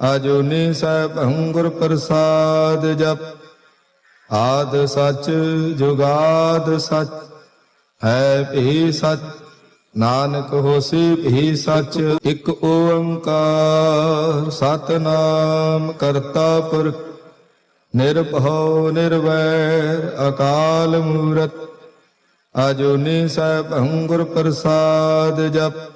ਅਜੂਨੀ ਸੈਭੰ ਗੁਰ ਪ੍ਰਸਾਦ ਜਪ। ਆਦ ਸਚ, ਜੁਗਾਦ ਸਚ, ਹੈ ਭੀ ਸਚ, ਨਾਨਕ ਹੋਸੀ ਭੀ ਸਚ। ਇਕ ਓੰਕਾਰ ਸਤਨਾਮ ਕਰਤਾ ਪੁਰਖ ਨਿਰਭਉ ਨਿਰਵੈਰ ਅਕਾਲ ਮੂਰਤ। ਅਜੂਨੀ ਸੈਭੰ ਗੁਰ ਪ੍ਰਸਾਦ ਜਪ।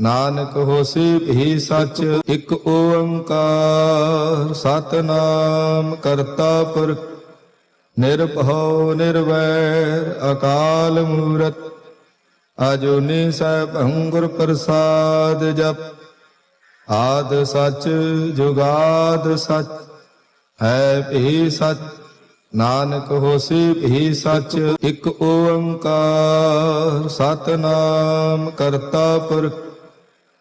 ਨਾਨਕ ਹੋਸੀ ਭੀ ਸਚ, ਇਕ ਓੰਕਾਰ। ਸਤਨਾਮ ਕਰਤਾ ਪੁਰਖ ਨਿਰਭਉ ਨਿਰਵੈਰ, ਅਕਾਲ ਮੂਰਤ। ਅਜੂਨੀ ਸੈਭੰ ਗੁਰ ਪ੍ਰਸਾਦ ਜਪ, ਆਦ ਸਚ, ਜੁਗਾਦ ਸਚ, ਹੈ ਭੀ ਸਚ। ਨਾਨਕ ਹੋਸੀ ਭੀ ਸਚ, ਇਕ ਓੰਕਾਰ। ਸਤਨਾਮ ਕਰਤਾ ਪੁਰਖ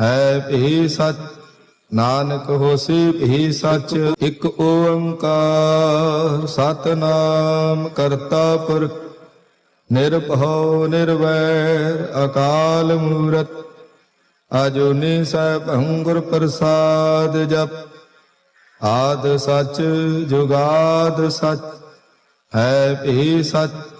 ਹੈ ਭੀ ਸਚ। ਨਾਨਕ ਹੋਸੀ ਭੀ ਸਚ, ਇਕ ਓੰਕਾਰ। ਸਤਨਾਮ ਕਰਤਾ ਪੁਰਖ ਨਿਰਭਉ ਨਿਰਵੈਰ, ਅਕਾਲ ਮੂਰਤ। ਅਜੂਨੀ ਸੈਭੰ ਗੁਰ ਪ੍ਰਸਾਦ ਜਪ। ਆਦ ਸਚ, ਜੁਗਾਦ ਸਚ, ਹੈ ਭੀ ਸਚ।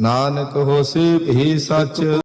ਨਾਨਕ ਹੋਸੀ ਭੀ ਸੱਚ।